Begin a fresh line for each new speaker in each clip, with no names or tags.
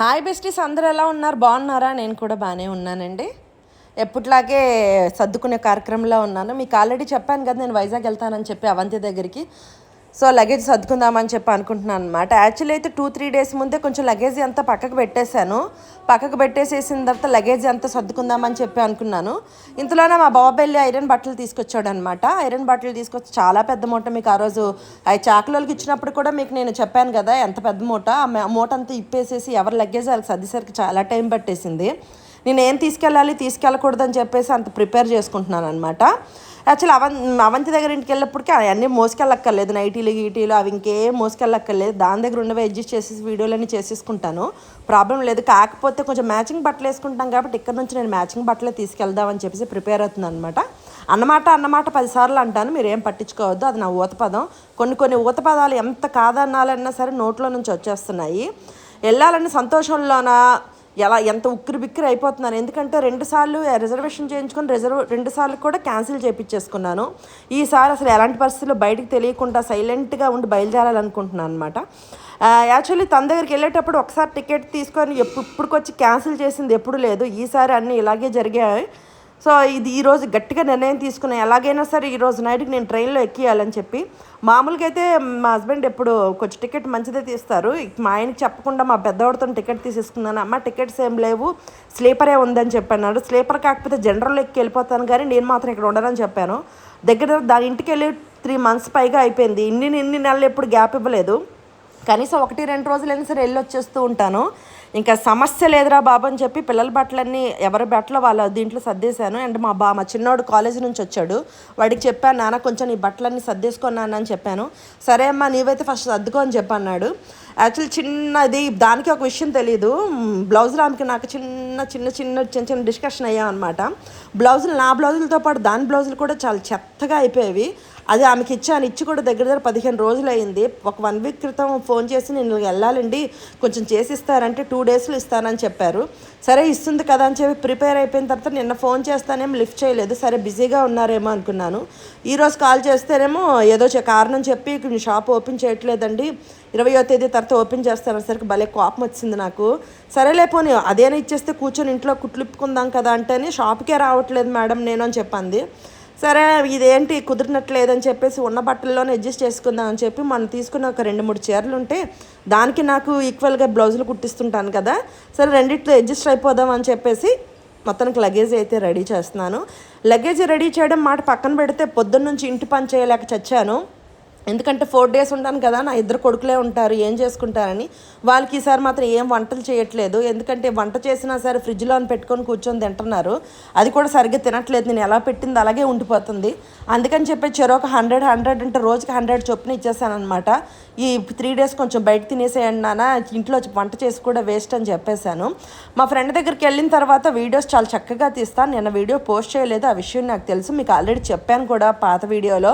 Hi besties అందరూ ఎలా ఉన్నారు? బాగున్నారా? నేను కూడా బాగానే ఉన్నానండి. ఎప్పట్లాగే సర్దుకునే కార్యక్రమంలో ఉన్నాను. మీకు ఆల్రెడీ చెప్పాను కదా నేను వైజాగ్ వెళ్తానని చెప్పి అవంతి దగ్గరికి. సో లగేజ్ సర్దుకుందామని చెప్పి అనుకుంటున్నాను అనమాట యాక్చువల్లీ అయితే టూ త్రీ డేస్ ముందే కొంచెం లగేజ్ అంతా పక్కకు పెట్టేశాను. పక్కకు పెట్టేసేసిన తర్వాత లగేజ్ అంతా సర్దుకుందామని చెప్పి అనుకున్నాను. ఇంతలోనే మా బాబాయ్ వెళ్ళి ఐరన్ బట్టలు తీసుకొచ్చాడు అనమాట ఐరన్ బట్టలు తీసుకొచ్చి చాలా పెద్ద మూట మీకు ఆ రోజు అవి చాకులోకి ఇచ్చినప్పుడు కూడా మీకు నేను చెప్పాను కదా ఎంత పెద్ద మూట. ఆ మూట అంతా ఇప్పేసేసి ఎవరి లగేజ్ వాళ్ళకి సర్దేసరికి చాలా టైం పట్టేసింది. నేను ఏం తీసుకెళ్ళాలి తీసుకెళ్ళకూడదని చెప్పేసి అంత ప్రిపేర్ చేసుకుంటున్నాను అనమాట యాక్చువల్ అవం అవంతి దగ్గర ఇంటికి వెళ్ళినప్పటికీ అవన్నీ మోసుకెళ్ళక్కర్లేదు నైటీలు గీటీలు అవి ఇంకేం మోసుకెళ్ళక్కర్లేదు. దాని దగ్గర ఉన్నవి అడ్జస్ట్ చేసేసి వీడియోలన్నీ చేసేసుకుంటాను. ప్రాబ్లం లేదు. కాకపోతే కొంచెం మ్యాచింగ్ బట్టలు వేసుకుంటాం కాబట్టి ఇక్కడ నుంచి నేను మ్యాచింగ్ బట్టలే తీసుకెళ్దామని చెప్పేసి ప్రిపేర్ అవుతుంది అనమాట అన్నమాట అన్నమాట పదిసార్లు అంటాను. మీరు ఏం పట్టించుకోవద్దు. అది నా ఊత పదం. కొన్ని కొన్ని ఊత పదాలు ఎంత కాదన్నాలన్నా సరే నోట్లో నుంచి వచ్చేస్తున్నాయి. వెళ్ళాలని సంతోషంలోన? ఎలా ఎంత ఉక్కిరి బిక్కిరి అయిపోతున్నాను. ఎందుకంటే రెండు సార్లు రిజర్వేషన్ చేయించుకొని రిజర్వ్ రెండు సార్లు కూడా క్యాన్సిల్ చేయించేసుకున్నాను ఈసారి అసలు ఎలాంటి పరిస్థితుల్లో బయటకు తెలియకుండా సైలెంట్గా ఉండి బయలుదేరాలనుకుంటున్నాను అనమాట యాక్చువల్లీ తన దగ్గరికి వెళ్ళేటప్పుడు ఒకసారి టికెట్ తీసుకొని ఎప్పుడు ఇప్పుడుకొచ్చి క్యాన్సిల్ చేసింది ఎప్పుడు లేదు. ఈసారి అన్నీ ఇలాగే జరిగాయి. సో ఇది ఈరోజు గట్టిగా నిర్ణయం తీసుకున్నా ఎలాగైనా సరే ఈరోజు నైట్కి నేను ట్రైన్లో ఎక్కియాలని చెప్పి. మామూలుగా అయితే మా హస్బెండ్ ఎప్పుడు కొంచెం టికెట్ మంచిదే తీస్తారు. మా ఆయనకి చెప్పకుండా మా పెద్దవాడితో టికెట్ తీసేసుకున్నాను. అమ్మ టికెట్స్ ఏం లేవు. స్లీపరే ఉందని చెప్పన్నాడు. స్లీపర్ కాకపోతే జనరల్ ఎక్కి వెళ్ళిపోతాను కానీ నేను మాత్రం ఇక్కడ ఉండనని చెప్పాను. దగ్గర దాని ఇంటికి వెళ్ళి త్రీ మంత్స్ పైగా అయిపోయింది. ఇన్ని ఇన్ని నెలలు ఎప్పుడు గ్యాప్ ఇవ్వలేదు. కనీసం ఒకటి రెండు రోజులైనా సరే వెళ్ళి వచ్చేస్తూ ఉంటాను. ఇంకా సమస్య లేదురా బాబు అని చెప్పి పిల్లల బట్టలన్నీ ఎవరి బట్టలు వాళ్ళ దీంట్లో సర్దేశాను. అండ్ మా బా మా చిన్నోడు కాలేజీ నుంచి వచ్చాడు. వాడికి చెప్పాను నాన్న కొంచెం ఈ బట్టలన్నీ సర్దేసుకున్నాను అని చెప్పాను. సరే అమ్మా నీవైతే ఫస్ట్ సర్దుకో అని చెప్పన్నాడు యాక్చువల్లీ చిన్నది దానికి ఒక విషయం తెలియదు బ్లౌజులు ఆమెకి నాకు చిన్న చిన్న చిన్న చిన్న చిన్న డిస్కషన్ అయ్యాం అనమాట బ్లౌజులు నా బ్లౌజులతో పాటు దాని బ్లౌజులు కూడా చాలా చెత్తగా అయిపోయేవి. అది ఆమెకి ఇచ్చాను. ఇచ్చి కూడా దగ్గర దగ్గర పదిహేను రోజులు అయింది ఒక వన్ వీక్ క్రితం ఫోన్ చేసి నేను వెళ్ళాలండి కొంచెం చేసి ఇస్తారంటే టూ డేస్లో ఇస్తానని చెప్పారు. సరే ఇస్తుంది కదా అని చెప్పి ప్రిపేర్ అయిపోయిన తర్వాత నిన్న ఫోన్ చేస్తానేమో లిఫ్ట్ చేయలేదు. సరే బిజీగా ఉన్నారేమో అనుకున్నాను. ఈరోజు కాల్ చేస్తేనేమో ఏదో చె- కారణం చెప్పి షాప్ ఓపెన్ చేయట్లేదండి. ఇరవయో తేదీ తర్వాత ఓపెన్ చేస్తారనేసరికి భలే కోపం వచ్చింది నాకు. సరేలే పోనీ అదేనా ఇచ్చేస్తే కూర్చొని ఇంట్లో కుట్లిప్పుకుందాం కదా అంటేనే షాప్కే రావట్లేదు మేడం నేను అని చెప్పింది. సరే ఇదేంటి కుదిరినట్లేదని చెప్పేసి ఉన్న బట్టల్లోనే అడ్జస్ట్ చేసుకుందాం అని చెప్పి మనం తీసుకున్న ఒక రెండు మూడు చీరలు ఉంటే దానికి నాకు ఈక్వల్గా బ్లౌజులు కుట్టిస్తుంటాను కదా. సరే రెండిట్లో అడ్జస్ట్ అయిపోదాం అని చెప్పేసి మొత్తానికి లగేజ్ అయితే రెడీ చేస్తున్నాను. లగేజ్ రెడీ చేయడం మాట పక్కన పెడితే పొద్దున్న నుంచి ఇంటి పని చేయలేక చచ్చాను. ఎందుకంటే ఫోర్ డేస్ ఉంటాను కదా నా ఇద్దరు కొడుకులే ఉంటారు ఏం చేసుకుంటారని. వాళ్ళకి ఈసారి మాత్రం ఏం వంటలు చేయట్లేదు. ఎందుకంటే వంట చేసినా సరే ఫ్రిడ్జ్లో పెట్టుకొని కూర్చొని తింటున్నారు. అది కూడా సరిగ్గా తినట్లేదు. నేను ఎలా పెట్టింది అలాగే ఉండిపోతుంది. అందుకని చెప్పి చెరొక హండ్రెడ్ హండ్రెడ్ అంటే రోజుకి హండ్రెడ్ చొప్పున ఇచ్చేసానమాట ఈ త్రీ డేస్ కొంచెం బయట తినేసేయండి నాన్న ఇంట్లో వంట చేసి కూడా వేస్ట్ అని చెప్పేశాను. మా ఫ్రెండ్ దగ్గరికి వెళ్ళిన తర్వాత వీడియోస్ చాలా చక్కగా తీస్తాను నేను వీడియో పోస్ట్ చేయలేదు ఆ విషయం నాకు తెలుసు మీకు ఆల్రెడీ చెప్పాను కూడా పాత వీడియోలో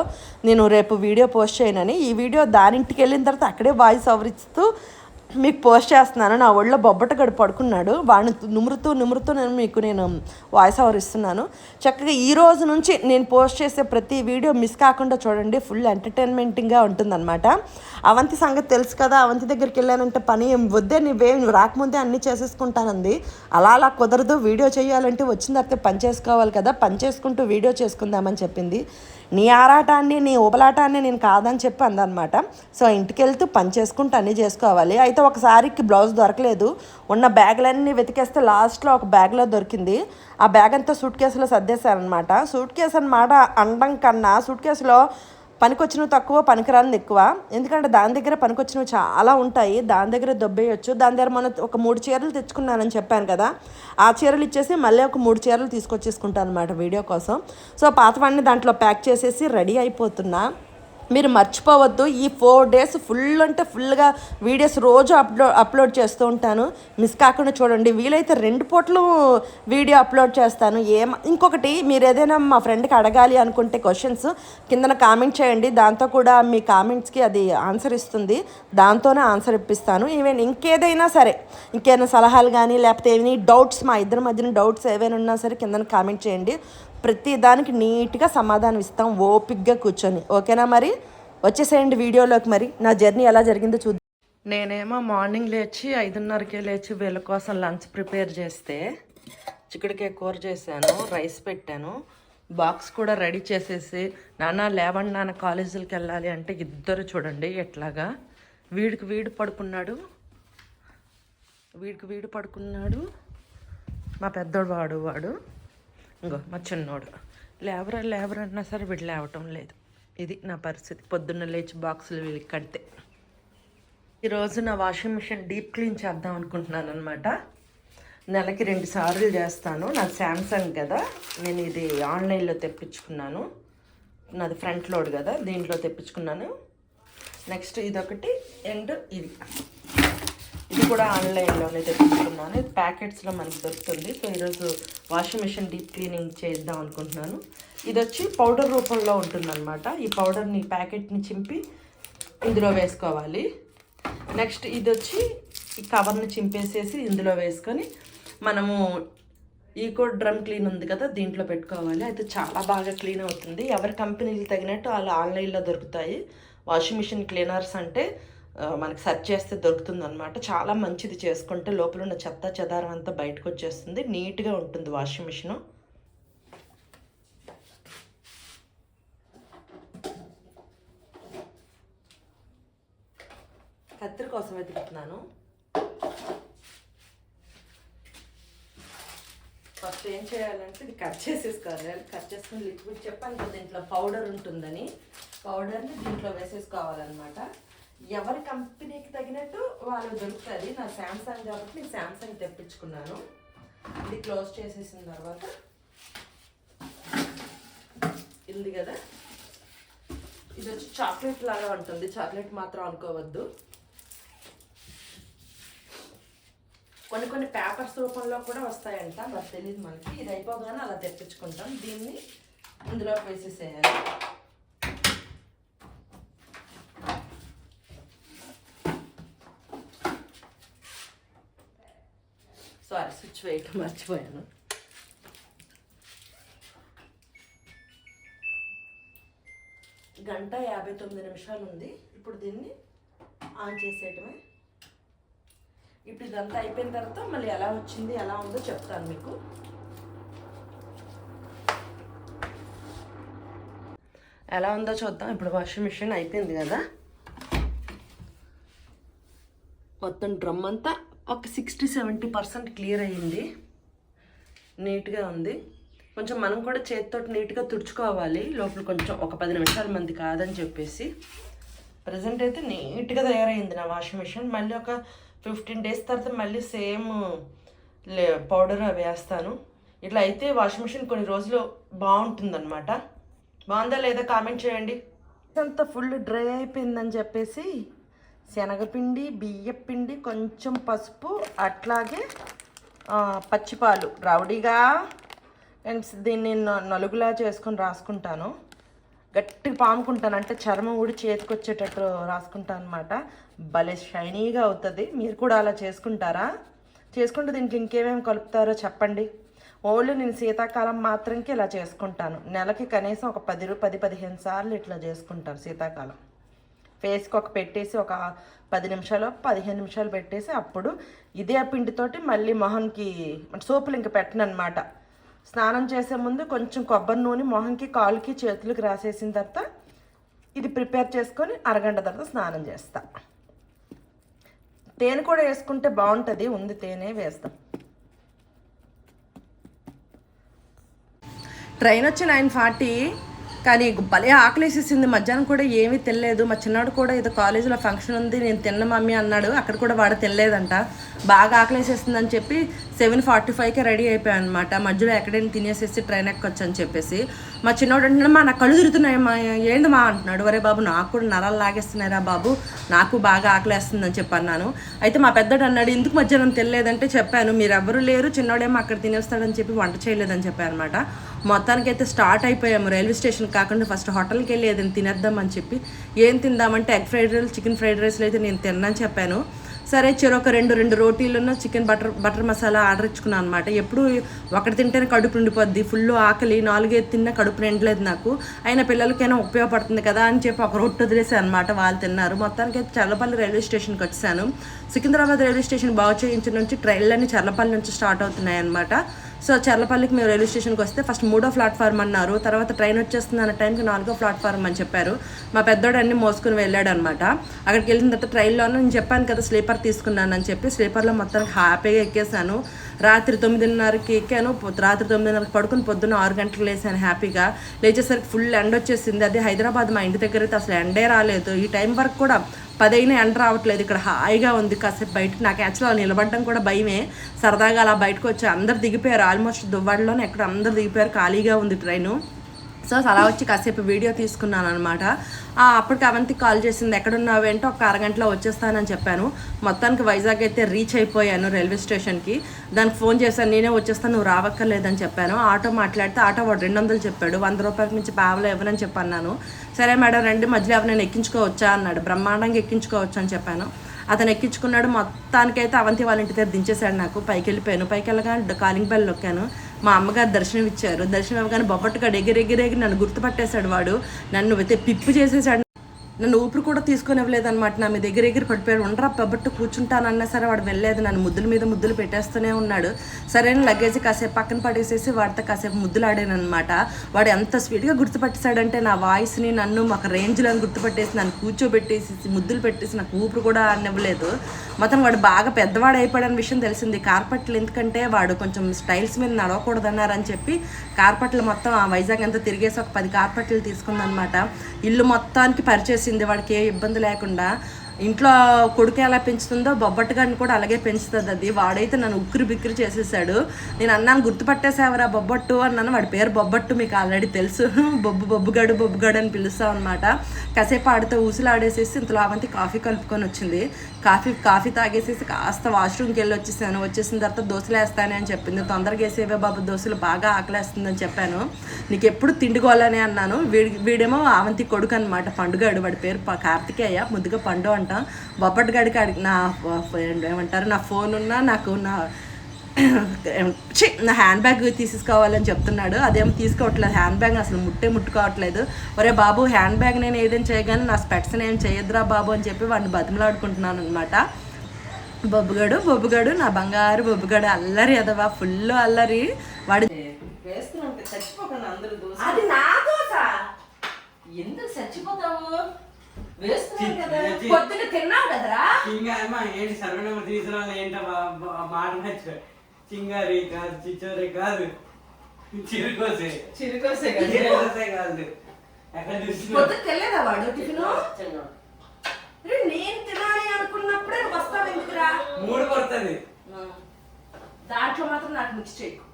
నేను రేపు వీడియో పోస్ట్ చేయనని. ఈ వీడియో దాని ఇంటికి వెళ్ళిన తర్వాత అక్కడే వాయిస్ ఓవర్ ఇస్తూ మీకు పోస్ట్ చేస్తున్నాను. నా ఒళ్ళో బొబ్బట గడు పడుకున్నాడు. వాడిని నుమురుతూ నుమురుతూ నేను మీకు నేను వాయిస్ ఓవర్ ఇస్తున్నాను. చక్కగా ఈ రోజు నుంచి నేను పోస్ట్ చేసే ప్రతి వీడియో మిస్ కాకుండా చూడండి. ఫుల్ ఎంటర్టైన్మెంటింగ్గా ఉంటుందన్నమాట. అవంతి సంగతి తెలుసు కదా. అవంతి దగ్గరికి వెళ్ళానంటే పని ఏం వద్దే నువ్వేం రాకముందే అన్నీ చేసేసుకుంటానంది. అలా అలా కుదరదు. వీడియో చేయాలంటే వచ్చిన తర్వాత పని చేసుకోవాలి కదా. పని చేసుకుంటూ వీడియో చేసుకుందామని చెప్పింది. నీ ఆరాటాన్ని నీ ఊబలాటాన్ని నేను కాదని చెప్పి అందనమాట. సో ఇంటికి వెళ్తూ పని చేసుకుంటూ అన్నీ చేసుకోవాలి. అయితే ఒకసారికి బ్లౌజ్ దొరకలేదు. ఉన్న బ్యాగులన్నీ వెతికేస్తే లాస్ట్లో ఒక బ్యాగ్లో దొరికింది. ఆ బ్యాగ్ అంతా సూట్ కేసులో సర్దేశారనమాట. సూట్ కేసు అనమాట అనడం కన్నా సూట్ కేసులో పనికొచ్చినవి తక్కువ పనికిరానిది ఎక్కువ. ఎందుకంటే దాని దగ్గర పనికొచ్చినవి చాలా ఉంటాయి. దాని దగ్గర దొబ్బేయచ్చు. దాని దగ్గర మనం ఒక మూడు చీరలు తెచ్చుకున్నానని చెప్పాను కదా ఆ చీరలు ఇచ్చేసి మళ్ళీ ఒక మూడు చీరలు తీసుకొచ్చేసుకుంటాను అనమాట వీడియో కోసం. సో పాతవాడిని దాంట్లో ప్యాక్ చేసేసి రెడీ అయిపోతున్నా. మీరు మర్చిపోవద్దు. ఈ ఫోర్ డేస్ ఫుల్ అంటే ఫుల్గా వీడియోస్ రోజు అప్లో అప్లోడ్ చేస్తూ ఉంటాను. మిస్ కాకుండా చూడండి. వీలైతే రెండు పూటలు వీడియో అప్లోడ్ చేస్తాను. ఏం ఇంకొకటి మీరు ఏదైనా మా ఫ్రెండ్కి అడగాలి అనుకుంటే క్వశ్చన్స్ కిందన కామెంట్ చేయండి. దాంతో కూడా మీ కామెంట్స్కి అది ఆన్సర్ ఇస్తుంది. దాంతోనే ఆన్సర్ ఇప్పిస్తాను. ఈవెన్ ఇంకేదైనా సరే ఇంకేమైనా సలహాలు కానీ లేకపోతే ఏమైనా డౌట్స్ మా ఇద్దరి మధ్యన డౌట్స్ ఏవైనా ఉన్నా సరే కిందన కామెంట్ చేయండి. ప్రతి దానికి నీట్గా సమాధానం ఇస్తాం ఓపిక్గా కూర్చొని. ఓకేనా మరి? వచ్చేసేయండి వీడియోలోకి మరి. నా జర్నీ ఎలా జరిగిందో చూద్దాం. నేనేమో మార్నింగ్ లేచి ఐదున్నరకే లేచి వీళ్ళ కోసం లంచ్ ప్రిపేర్ చేస్తే చిక్కుడుకాయ కూర చేశాను రైస్ పెట్టాను బాక్స్ కూడా రెడీ చేసేసి నాన్న లేవండి నాన్న కాలేజీలకు వెళ్ళాలి అంటే ఇద్దరు చూడండి ఎట్లాగా. వీడికి వీడు పడుకున్నాడు. వీడికి వీడు పడుకున్నాడు. మా పెద్దోడు వాడు వాడు. ఇంకో మా చిన్నోడు. లేవరా లేవరా అన్నా సరే వీడు లేవటం లేదు. ఇది నా పరిస్థితి. పొద్దున్న లేచి బాక్సులు వీళ్ళకి కడితే. ఈరోజు నా వాషింగ్ మిషన్ డీప్ క్లీన్ చేద్దాం అనుకుంటున్నాను అనమాట నెలకి రెండు సార్లు చేస్తాను. నాది శాంసంగ్ కదా. నేను ఇది ఆన్లైన్లో తెప్పించుకున్నాను. నాది ఫ్రంట్ లోడ్ కదా దీంట్లో తెప్పించుకున్నాను. నెక్స్ట్ ఇదొకటి అండ్ ఇది. ఇది కూడా ఆన్లైన్లోనే తెప్పించుకున్నాను. ఇది ప్యాకెట్స్లో మనకు దొరుకుతుంది. సో ఈరోజు వాషింగ్ మిషన్ డీప్ క్లీనింగ్ చేద్దాం అనుకుంటున్నాను. ఇది వచ్చి పౌడర్ రూపంలో ఉంటుందన్నమాట. ఈ పౌడర్ని ప్యాకెట్ని చింపి ఇందులో వేసుకోవాలి. నెక్స్ట్ ఇది వచ్చి ఈ కవర్ని చింపేసేసి ఇందులో వేసుకొని మనము ఈకో డ్రమ్ క్లీన్ ఉంది కదా దీంట్లో పెట్టుకోవాలి. అయితే చాలా బాగా క్లీన్ అవుతుంది. ఎవరి కంపెనీలు తగినట్టు వాళ్ళు ఆన్లైన్లో దొరుకుతాయి. వాషింగ్ మిషన్ క్లీనర్స్ అంటే మనకి సెర్చ్ చేస్తే దొరుకుతుంది అనమాట చాలా మంచిది చేసుకుంటే లోపల ఉన్న చెత్త చెదారం అంతా బయటకు వచ్చేస్తుంది నీట్గా ఉంటుంది వాషింగ్ మిషన్. కత్తిరి కోసం వెతుకుతున్నాను. ఫస్ట్ ఏం చేయాలంటే ఇది కట్ చేసేసుకోవాలి. కట్ చేసుకుని లిక్విడ్ చెప్పాను కదా దీంట్లో పౌడర్ ఉంటుందని. పౌడర్ని దీంట్లో వేసేసుకోవాలన్నమాట. ఎవరి కంపెనీకి తగినట్టు వాళ్ళు దొరుకుతుంది నా శాంసంగ్ కాబట్టి నేను శాంసంగ్ తెప్పించుకున్నాను. ఇది క్లోజ్ చేసేసిన తర్వాత ఇది కదా. ఇది వచ్చి చాక్లెట్ లాగా ఉంటుంది. చాక్లెట్ మాత్రం అనుకోవద్దు. కొన్ని కొన్ని పేపర్స్ రూపంలో కూడా వస్తాయంట మరి తెలియదు మనకి. ఇది అయిపోగానే అలా తెప్పించుకుంటాం. దీన్ని ఇందులో వేసేసేయాలి సారీ స్విచ్ వేయటం మర్చిపోయాను గంట యాభై తొమ్మిది నిమిషాలు ఉంది. ఇప్పుడు దీన్ని ఆన్ చేసేయటమే. ఇప్పుడు ఇదంతా అయిపోయిన తర్వాత మళ్ళీ ఎలా వచ్చింది ఎలా ఉందో చెప్తాను మీకు. ఎలా ఉందో చూద్దాం. ఇప్పుడు వాషింగ్ మిషన్ అయిపోయింది కదా. మొత్తం డ్రమ్ అంతా ఒక సిక్స్టీ సెవెంటీ పర్సెంట్ క్లియర్ అయ్యింది. నీట్గా ఉంది. కొంచెం మనం కూడా చేతితో నీట్గా తుడుచుకోవాలి. లోపల కొంచెం ఒక పది నిమిషాల మంది కాదని చెప్పేసి. ప్రజెంట్ అయితే నీట్గా తయారైంది నా వాషింగ్ మిషన్ మళ్ళీ ఒక ఫిఫ్టీన్ డేస్ తర్వాత మళ్ళీ సేమ్ లే పౌడర్ వేస్తాను. ఇట్లా అయితే వాషింగ్ మిషన్ కొన్ని రోజులు బాగుంటుందన్నమాట. బాగుందా లేదా కామెంట్ చేయండి. అంతా ఫుల్ డ్రై అయిపోయిందని చెప్పేసి శనగపిండి బియ్యపిండి కొంచెం పసుపు అట్లాగే పచ్చిపాలు. రౌడీగా అండ్ దీన్ని నలుగులా చేసుకొని రాసుకుంటాను. గట్టిగా పాముకుంటాను అంటే చర్మం ఊడి చేతికి వచ్చేటట్టు రాసుకుంటాను అనమాట భలే షైనీగా అవుతుంది. మీరు కూడా అలా చేసుకుంటారా? చేసుకుంటే దీనికి ఇంకేమేమి కలుపుతారో చెప్పండి. ఓన్లీ నేను శీతాకాలం మాత్రంకి ఇలా చేసుకుంటాను. నెలకి కనీసం ఒక పది పది పదిహేను సార్లు ఇట్లా చేసుకుంటాను శీతాకాలం. ఫేస్కి ఒక పెట్టేసి ఒక పది నిమిషాలు పదిహేను నిమిషాలు పెట్టేసి అప్పుడు ఇదే పిండితోటి మళ్ళీ మొహంకి సోపులు ఇంక పెట్టనమాట స్నానం చేసే ముందు కొంచెం కొబ్బరి నూనె మొహంకి కాలుకి చేతులకి రాసేసిన తర్వాత ఇది ప్రిపేర్ చేసుకొని అరగంట తర్వాత స్నానం చేస్తా. తేనె కూడా వేసుకుంటే బాగుంటుంది ఉంది తేనె వేస్తాం. ట్రైన్ వచ్చి నైన్ ఫార్టీ కానీ భలే ఆకలేసేసింది. మధ్యాహ్నం కూడా ఏమీ తినలేదు. మా చిన్నాడు కూడా ఏదో కాలేజీలో ఫంక్షన్ ఉంది నేను తిన్న మమ్మీ అన్నాడు. అక్కడ కూడా వాడు తినలేదంట. బాగా ఆకలేసేస్తుంది అని చెప్పి సెవెన్ ఫార్టీ ఫైవ్కి రెడీ అయిపోయాను అనమాట మధ్యలో ఎక్కడైనా తినేసేసి ట్రైన్ ఎక్కొచ్చు అని చెప్పేసి. మా చిన్నోడు అంటున్నాడు మా నా కళ్ళు తిరుగుతున్నాయి మా ఏంది మా? అంటున్నాడు. వరే బాబు నాకు కూడా నరాలు లాగేస్తున్నారా బాబు. నాకు బాగా ఆకలేస్తుందని చెప్పి అన్నాను. అయితే మా పెద్దడు అన్నాడు ఎందుకు మధ్యాహ్నం తినలేదంటే చెప్పాను. మీరు లేరు. చిన్నోడేమో అక్కడ తినేస్తాడని చెప్పి వంట చేయలేదని చెప్పాను అనమాట మొత్తానికి అయితే స్టార్ట్ అయిపోయాము. రైల్వే స్టేషన్ కాకుండా ఫస్ట్ హోటల్కి వెళ్ళి ఏదైనా తినేద్దామని చెప్పి ఏం తిందామంటే egg fried rice chicken fried రైస్లో అయితే నేను తిన్నాను చెప్పాను. సరే చెరొక రెండు రెండు రోటీలను chicken butter butter masala order ఇచ్చుకున్నాను అనమాట ఎప్పుడు ఒకటి తింటేనే కడుపు నిండిపోద్ది. ఫుల్ ఆకలి నాలుగైదు తిన్నా కడుపు నిండలేదు నాకు. అయినా పిల్లలకైనా ఉపయోగపడుతుంది కదా అని చెప్పి ఒక రొట్టె వదిలేసాను అనమాట వాళ్ళు తిన్నారు. మొత్తానికి అయితే చల్లపల్లి రైల్వే స్టేషన్కి వచ్చాను. సికింద్రాబాద్ రైల్వే స్టేషన్ బాగు చేయించిన నుంచి ట్రైన్లన్నీ చల్లపల్లి నుంచి స్టార్ట్ అవుతున్నాయి అనమాట సో చర్లపల్లికి మేము రైల్వే స్టేషన్కి వస్తే ఫస్ట్ మూడో ప్లాట్ఫామ్ అన్నారు. తర్వాత ట్రైన్ వచ్చేస్తుంది అన్న టైంకి నాలుగో ప్లాట్ఫామ్ అని చెప్పారు. మా పెద్దోడు అన్ని మోసుకుని వెళ్ళాడు అనమాట అక్కడికి వెళ్ళిన తర్వాత ట్రైన్లోనే నేను చెప్పాను కదా స్లీపర్ తీసుకున్నానని చెప్పి స్లీపర్లో మొత్తానికి హ్యాపీగా ఎక్కేసాను రాత్రి తొమ్మిదిన్నరకి ఎక్కాను. రాత్రి తొమ్మిదిన్నరకి పడుకుని పొద్దున్న ఆరు గంటలకు లేసాను హ్యాపీగా. లేచేసరికి ఫుల్ ఎండ వచ్చేసింది అదే హైదరాబాద్ మా ఇంటి దగ్గర అయితే అసలు ఎండే రాలేదు. ఈ టైం వరకు కూడా పదైనా ఎండ రావట్లేదు. ఇక్కడ హాయిగా ఉంది కాసేపు బయట. నాకు యాక్చువల్ నిలబడడం కూడా భయమే. సరదాగా అలా బయటకు వచ్చి అందరు దిగిపోయారు. ఆల్మోస్ట్ దువ్వాడలోనే ఎక్కడ అందరు దిగిపోయారు. ఖాళీగా ఉంది ట్రైను. సో అలా వచ్చి కాసేపు వీడియో తీసుకున్నాను అనమాట అప్పటికి అవంతి కాల్ చేసింది ఎక్కడున్నావేంటో ఒక అరగంటలో వచ్చేస్తానని చెప్పాను. మొత్తానికి వైజాగ్ అయితే రీచ్ అయిపోయాను రైల్వే స్టేషన్కి. దానికి ఫోన్ చేశాను నేనే వచ్చేస్తాను నువ్వు రావక్కర్లేదని చెప్పాను. ఆటో మాట్లాడితే ఆటో వాడు రెండు వందలు చెప్పాడు వంద రూపాయల నుంచి పావలో ఇవ్వనని చెప్పన్నాను. సరే మేడం రెండు మధ్యలో ఎవరైనా ఎక్కించుకోవచ్చా? అన్నాడు. బ్రహ్మాండంగా ఎక్కించుకోవచ్చు అని చెప్పాను. అతను ఎక్కించుకున్నాడు మొత్తానికైతే అవంతి వాళ్ళ ఇంటి దగ్గర దించేశాడు నాకు. పైకి వెళ్ళిపోయాను పైకి వెళ్ళగా కాలింగ్ బెల్ నొక్కాను. మా అమ్మగారు దర్శనం ఇచ్చారు. దర్శనం ఇవ్వగానే బొబ్బట్టుగాడు ఎగిరెగిరెగిరి నన్ను గుర్తుపట్టేశాడు వాడు. నన్ను అయితే పిప్పు చేసేసాడు నన్ను ఊపిరి కూడా తీసుకొని ఇవ్వలేదన్నమాట నా మీ దగ్గర ఎగిరి పడిపోయాడు. ఉండరా పబ్బట్టు కూర్చుంటానన్నా సరే వాడు వెళ్ళలేదు. నన్ను ముద్దుల మీద ముద్దులు పెట్టేస్తూనే ఉన్నాడు. సరైన లగేజ్ కాసేపు పక్కన పడేసేసి వాడితో కాసేపు ముద్దులు ఆడానమాట వాడు ఎంత స్వీట్గా గుర్తుపట్టేశాడంటే నా వాయిస్ని నన్ను ఒక రేంజ్లో గుర్తుపట్టేసి నన్ను కూర్చోబెట్టేసి ముద్దులు పెట్టేసి నాకు ఊపిరి కూడా అనివ్వలేదు మొత్తం వాడు బాగా పెద్దవాడు అయిపోయాడని విషయం తెలిసింది. కార్పెట్లు ఎందుకంటే వాడు కొంచెం స్టైల్స్ మీద నడవకూడదన్నారని చెప్పి కార్పట్లు మొత్తం ఆ వైజాగ్ అంతా తిరిగేసి ఒక పది కార్పట్లు తీసుకుందనమాట ఇల్లు మొత్తానికి పరిచేసి పరిచేసింది వాడికి ఏ ఇబ్బంది లేకుండా ఇంట్లో కొడుకు ఎలా పెంచుతుందో బొబ్బట్టుగాడిని కూడా అలాగే పెంచుతుంది అది. వాడైతే నన్ను ఉక్కిరి బిక్కిరి చేసేసాడు. నేను అన్నాను గుర్తుపట్టేసావరా బొబ్బట్టు? అన్నాను. వాడి పేరు బొబ్బట్టు మీకు ఆల్రెడీ తెలుసు. బొబ్బు బొబ్బుగాడు బొబ్బుగాడు అని పిలుస్తాం అనమాట కాసేపు ఆడితో ఊసులాడేసేసి ఇంతలో అవంతి కాఫీ కలుపుకొని వచ్చింది. కాఫీ కాఫీ తాగేసేసి కాస్త వాష్రూమ్కి వెళ్ళి వచ్చేసాను. వచ్చేసిన తర్వాత దోశలు వేస్తానే అని చెప్పింది. తొందరగా వేసేవే బాబు దోశలు బాగా ఆకలేస్తుందని చెప్పాను. నీకు ఎప్పుడు తిండికోవాలని అన్నాను. వీడి వీడేమో అవంతి కొడుకు అనమాట పండుగాడు. వాడి పేరు కార్తికేయ ముద్దుగా పండు అంటాం బొబ్బటి గడికి అడిగి నా ఏమంటారు? నా ఫోన్ ఉన్నా నాకు నా ఛీ, నా హ్యాండ్ బ్యాగ్ తీసుకోవాలని చెప్తున్నాడు. అదేమో తీసుకోవట్లేదు. హ్యాండ్ బ్యాగ్ అసలు ముట్టే ముట్టుకోవట్లేదు. ఒరే బాబు హ్యాండ్ బ్యాగ్ నేను ఏదైనా చేయగానే నా స్పెట్స్ ఏం చేయొద్దురా బాబు అని చెప్పి వాడిని బతిమలాడుకుంటున్నాను అనమాట బొబ్బుగాడు బొబ్బుగాడు నా బంగారు బొబ్బుగాడు అల్లరి అదవా ఫుల్ అల్లరి. వాడు
చచ్చిపోకుండా అందరూ ఎందుకు చచ్చిపోతావు? వేస్తున్నాం కదా.
పొద్దున తిన్నావు కదరా?
చింగా అమ్మ ఏంటి సర్వనామ తీసుకురావాలి ఏంటో మాట నచ్చు. చింగారి కాదు చిచ్చోరి కాదు. చిరుకోసే.
చిరుకోసే కదా.
చిరుకోసే కాదు. ఎక్కడ చూసినా.
పొద్దున తినలేదా వాడు టిఫిన్? నేను తినాలి అనుకున్నప్పుడే వస్తావు ఎందుకురా?
మూడు పడుతుంది.
దాంట్లో మాత్రం నాకు మిక్స్ చేయకు.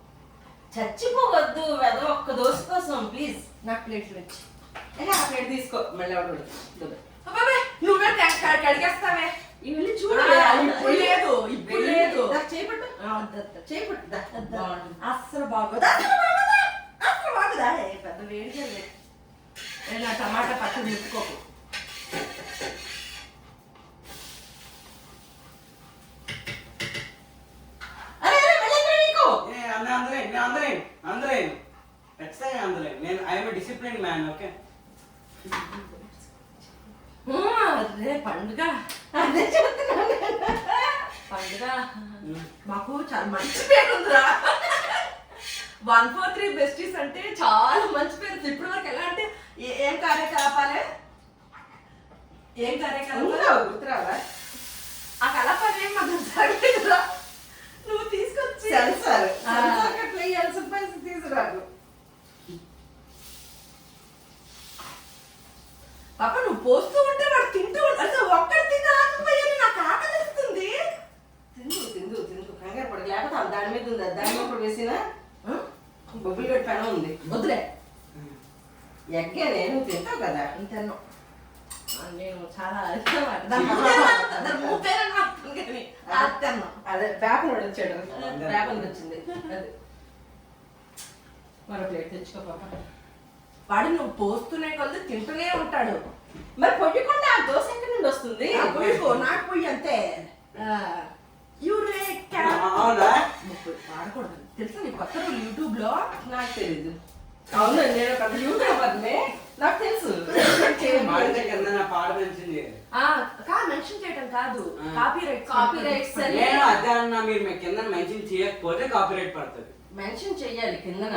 చచ్చిపోవద్దు వెద ఒక్క దోశ కోసం ప్లీజ్.
నాకు ప్లేట్లు వచ్చి
ఆ ప్లేట్ తీసుకో. మళ్ళీ.
అబ్బాబే, నువ్వే కడిగేస్తావే.
వెళ్ళి
ఇప్పుడు లేదు ఇప్పుడు లేదు.
చేపట్టు. చేపట్టు.
అస్సలు బాగోదు అస్సలు బాగోదు పెద్ద వేడిగా లేదు ఏ, నా టమాటా పచ్చడి ముట్టుకోకు.
అందరే అందరే ఖచ్చితంగా అందరే నేను ఐఎమ్ డిసిప్లిన్ మ్యాన్ ఓకే
అదే పండుగ.
అదే చెప్తున్నాను నేను.
పండుగ. మాకు చాలా మంచి పేరు ఉందిరా. వన్ ఫోర్ త్రీ బెస్టీస్ అంటే చాలా మంచి పేరు ఇప్పటి వరకు ఎలా అంటే ఏ- కార్యకలాపాలే? ఏం కార్యకలాపాలు?
గుర్తురావా
ఆ కలాపాలు ఏం మాకు జరగలేదురా నువ్వు తీసుకొచ్చి
సెన్సార్
ఆ.
సెన్సార్ కట్ల ఇవ్వాల్సిన పరిస్థితి తీసుకురాకు
పాప నువ్వు పోస్తూ ఉంటే వాడు తింటూ ఉంటాడు అసలు ఒక్కడు తినకపోయాను నాకు ఆకలిస్తుంది
తిందు తిందు తిందు కంగారు పడు లేకపోతే ఆ దాని మీద ఉంది ఆ దాని మీద కూడా వేసిన బొబ్బులు గడ్డి పెనం ఉంది
వద్దులే
ఎగ్గానే నువ్వు తింటావు కదా
అంతేనో నేను చాలా ఇష్టపడ్డా. దాని మూతేనా- దాని మూతేనా నాకు తెలియదు కానీ అది తిన్నాను.
అదే పేపర్ వాడు వచ్చాడు పేపర్ వచ్చింది అదే మరో ప్లేట్ తెచ్చుకో పాప
వాడు నువ్వు పోస్తూనే కొద్ది తింటూనే ఉంటాడు.
మరి పొయ్యకుండా ఆ దోశ ఎక్కడి నుండి వస్తుంది?
ఆ పొయ్యి పో, నాకు పొయ్యి అంతే. పాడకూడదు తెలుసా నీ కొత్త యూట్యూబ్లో
నాకు తెలీదు. అవును నేను ఒక యూట్యూబర్నే నాకు తెలుసు.
మెన్షన్ చేయాలి
ఆ, కా మెన్షన్ చేయడం కాదు. కాపీ రైట్
కాపీ రైట్స్ అని
నేను అదే అన్నా మీరు మీ కింద మెన్షన్ చేయకపోతే కాపీ రైట్ పడుతుంది.
మెన్షన్ చెయ్యాలి కిందన.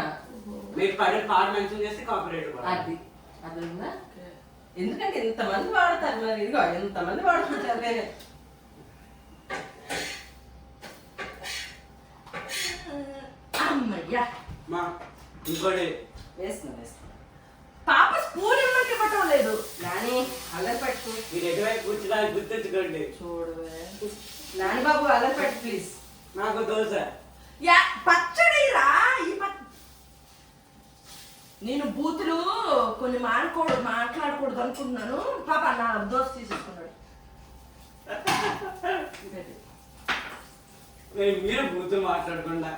మీరు పడే పాట మెన్షన్ చేస్తే కాపీ రైట్ పడుతుంది
అది ఉందా ఎందుకంటే ఇంతమంది వాడతారు మరి ఇదిగో ఇంతమంది వాడుతుంటారు నేను
అమ్మయ్యా.
మా ఇంకోటి.
వేస్తున్నా వేస్తున్నా.
పాప స్పూన్ ఇవ్వడానికి ఇవ్వటం లేదు.
నాని అల్లరి పెట్టు.
మీరు ఎటువైపు కూర్చోడానికి గుర్తించుకోండి
చూడవే. నాని బాబు అల్లరి పెట్టు ప్లీజ్
నాకు దోశ
యా పచ్చడి రా ఈ పచ్చ నేను బూతులు కొన్ని మాడకూడదు మాట్లాడకూడదు అనుకుంటున్నాను. పాప నా దోశ తీసేసుకున్నాడు.
మీరు- మీరు బూతులు మాట్లాడకుండా.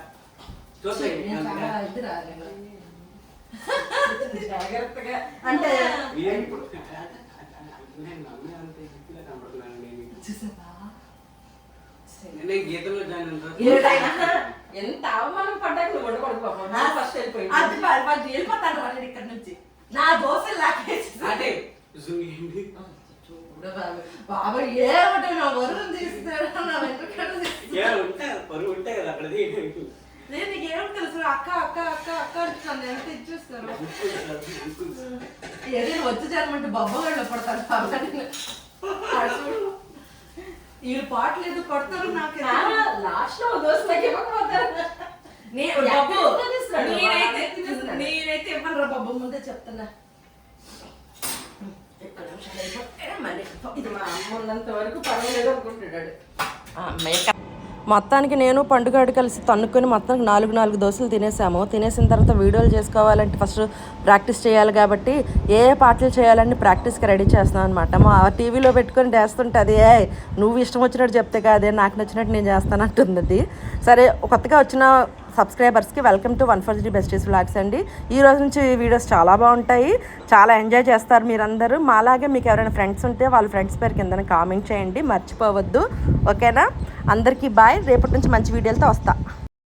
జాగ్రత్తగా. అంటే
నేను ఇప్పుడు నేను నమ్మే అంత ఇదిగా కనపడుతున్నాను నేను.
చూసావా
నేను గీతలో జాయిన్
ఎంత అవమానం పడ్డాక నువ్వు వండకూడదు పాపం. నా ఫస్ట్ వెళ్ళిపోయింది.
అది ప- వాళ్ళు వెళ్ళిపోతాను వాళ్ళు ఇక్కడ నుంచి. నా దోశ లాకేసి
అంటే జూమ్ చేయండి
బాబా. ఏమిటో నా వరుణ్ తీస్తాడు నా వెంట్రుకలు
పరువు ఉంటాయి కదా అక్కడ.
నేను నీకు తెలుసు. అక్క అక్క అక్క అక్క అంటున్నాను. ఎంత ఇచ్చేస్తారు ఏదైనా వచ్చి జరమంటే బొబ్బగాళ్ళు పడతారు. పక్కన వీళ్ళు పాటలేదు కొడతారు నాకు
లాస్ట్లో నాకు ఇవ్వకపోతారు
నే-
ఎక్కడ
బాబు? నేనైతే. నేనైతే ఇవ్వను బాబు ముందే చెప్తున్నా మళ్ళీ
ఇది మా అమ్మ ఉన్నంత వరకు పర్వాలేదు అనుకుంటున్నాడు
మొత్తానికి నేను పండుగాడు కలిసి తన్నుకొని మొత్తం నాలుగు నాలుగు దోశలు తినేసాము. తినేసిన తర్వాత వీడియోలు చేసుకోవాలంటే ఫస్ట్ ప్రాక్టీస్ చేయాలి కాబట్టి ఏ ఏ పాటలు చేయాలని ప్రాక్టీస్కి రెడీ చేస్తున్నాను అనమాట మా టీవీలో పెట్టుకొని చేస్తుంటే అది ఏ నువ్వు ఇష్టం వచ్చినట్టు చెప్తే కాదే నాకు నచ్చినట్టు నేను చేస్తాను అంటుంది సరే కొత్తగా వచ్చిన సబ్స్క్రైబర్స్కి welcome to one for three besties vlogs అండి. ఈ రోజు నుంచి వీడియోస్ చాలా బాగుంటాయి. చాలా ఎంజాయ్ చేస్తారు మీరందరూ. మాలాగే మీకు ఎవరైనా ఫ్రెండ్స్ ఉంటే వాళ్ళ ఫ్రెండ్స్ పేరు కింద కామెంట్ చేయండి. మర్చిపోవద్దు. ఓకేనా అందరికీ బాయ్ రేపటి నుంచి మంచి వీడియోలతో వస్తాను